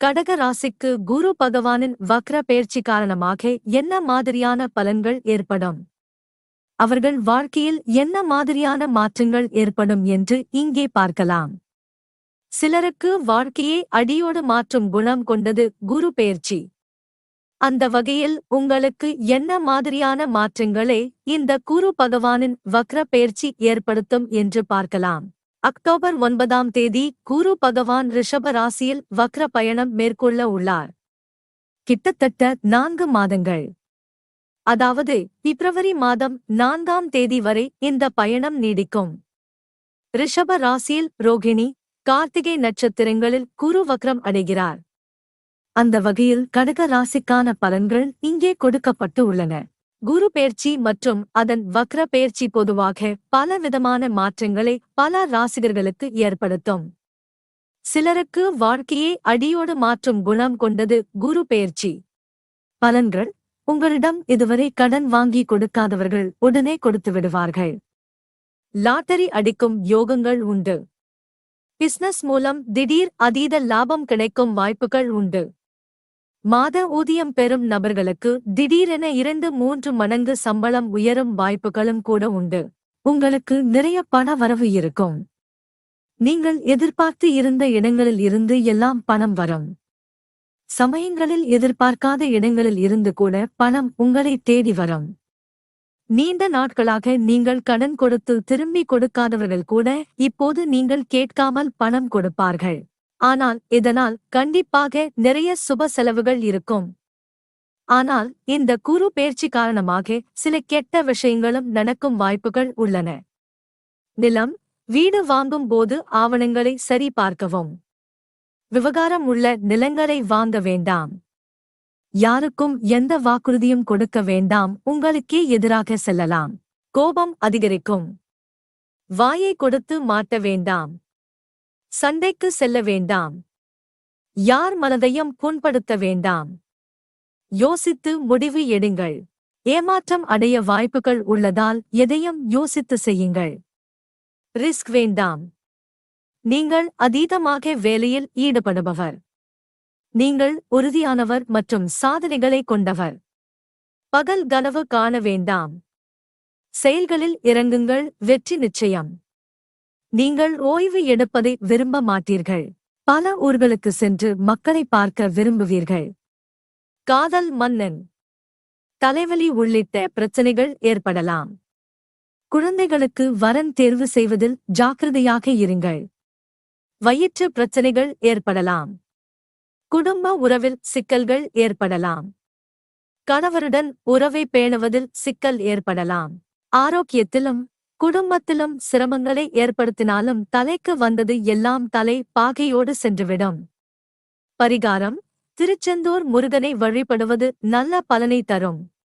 கடக ராசிக்கு குரு பகவானின் வக்ர பெயர்ச்சி காரணமாக என்ன மாதிரியான பலன்கள் ஏற்படும்? அவர்கள் வாழ்க்கையில் என்ன மாதிரியான மாற்றங்கள் ஏற்படும் என்று இங்கே பார்க்கலாம். சிலருக்கு வாழ்க்கையை அடியோடு மாற்றும் குணம் கொண்டது குரு பெயர்ச்சி அந்த வகையில் உங்களுக்கு என்ன மாதிரியான மாற்றங்களை இந்த குரு பகவானின் வக்ர பெயர்ச்சி ஏற்படுத்தும் என்று பார்க்கலாம். அக்டோபர் ஒன்பதாம் தேதி குரு பகவான் ரிஷப ராசியில் வக்ர பயணம் மேற்கொள்ள உள்ளார். கிட்டத்தட்ட நான்கு மாதங்கள். அதாவது பிப்ரவரி மாதம் நான்காம் தேதி வரை இந்த பயணம் நீடிக்கும். ரிஷப ராசியில் ரோகிணி கார்த்திகை நட்சத்திரங்களில் குரு வக்ரம் அடைகிறார். அந்த வகையில் கடக ராசிக்கான பலன்கள் இங்கே கொடுக்கப்பட்டு உள்ளன. குரு பெயர்ச்சி மற்றும் அதன் வக்ர பெயர்ச்சி பொதுவாக பல விதமான மாற்றங்களை பல ராசிகர்களுக்கு ஏற்படுத்தும். சிலருக்கு வாழ்க்கையை அடியோடு மாற்றும் குணம் கொண்டது குரு பெயர்ச்சி. பலன்கள் உங்களிடம் இதுவரை கடன் வாங்கி கொடுக்காதவர்கள் உடனே கொடுத்து விடுவார்கள். லாட்டரி அடிக்கும் யோகங்கள் உண்டு. பிசினஸ் மூலம் திடீர் அதீத லாபம் கிடைக்கும் வாய்ப்புகள் உண்டு. மாத ஊதியம் பெறும் நபர்களுக்கு திடீரென இரண்டு மூன்று மடங்கு சம்பளம் உயரும் வாய்ப்புகளும் கூட உண்டு. உங்களுக்கு நிறைய பண வரவு இருக்கும். நீங்கள் எதிர்பார்த்து இருந்த இடங்களில் இருந்து எல்லாம் பணம் வரும். சமயங்களில் எதிர்பார்க்காத இடங்களில் இருந்து கூட பணம் உங்களை தேடி வரும். நீண்ட நாட்களாக நீங்கள் கடன் கொடுத்து திரும்பி கொடுக்காதவர்கள் கூட இப்போது நீங்கள் கேட்காமல் பணம் கொடுப்பார்கள். ஆனால் இதனால் கண்டிப்பாக நிறைய சுப செலவுகள் இருக்கும். ஆனால் இந்த குரு பயிற்சி காரணமாக சில கெட்ட விஷயங்களும் நடக்கும் வாய்ப்புகள் உள்ளன. நிலம் வீடு வாங்கும் போது ஆவணங்களை சரி பார்க்கவும். விவகாரம் உள்ள நிலங்களை வாங்க வேண்டாம். யாருக்கும் எந்த வாக்குறுதியும் கொடுக்க வேண்டாம். உங்களுக்கே எதிராக செல்லலாம். கோபம் அதிகரிக்கும். வாயை கொடுத்து மாட்ட வேண்டாம். சண்டைக்கு செல்ல வேண்டாம். யார் மனதையும் புண்படுத்த வேண்டாம். யோசித்து முடிவு எடுங்கள். ஏமாற்றம் அடைய வாய்ப்புகள் உள்ளதால் எதையும் யோசித்து செய்யுங்கள். ரிஸ்க் வேண்டாம். நீங்கள் அதீதமாக வேலையில் ஈடுபடுபவர். நீங்கள் உறுதியானவர் மற்றும் சாதனைகளை கொண்டவர். பகல் கனவு காண வேண்டாம். செயல்களில் இறங்குங்கள் வெற்றி நிச்சயம். நீங்கள் ஓய்வு எடுப்பதை விரும்ப மாட்டீர்கள். பல ஊர்களுக்கு சென்று மக்களை பார்க்க விரும்புவீர்கள். காதல் மன்னன். தலைவலி உள்ளிட்ட பிரச்சனைகள் ஏற்படலாம். குழந்தைகளுக்கு வரன் தேர்வு செய்வதில் ஜாக்கிரதையாக இருங்கள். வயிற்று பிரச்சனைகள் ஏற்படலாம். குடும்ப உறவில் சிக்கல்கள் ஏற்படலாம். கணவருடன் உறவை பேணுவதில் சிக்கல் ஏற்படலாம். ஆரோக்கியத்திலும் குடும்பத்திலும் சிரமங்களை ஏற்படுத்தினாலும் தலைக்கு வந்தது எல்லாம் தலை பாகையோடு சென்றுவிடும். பரிகாரம் திருச்செந்தூர் முருகனை வழிபடுவது நல்ல பலனை தரும்.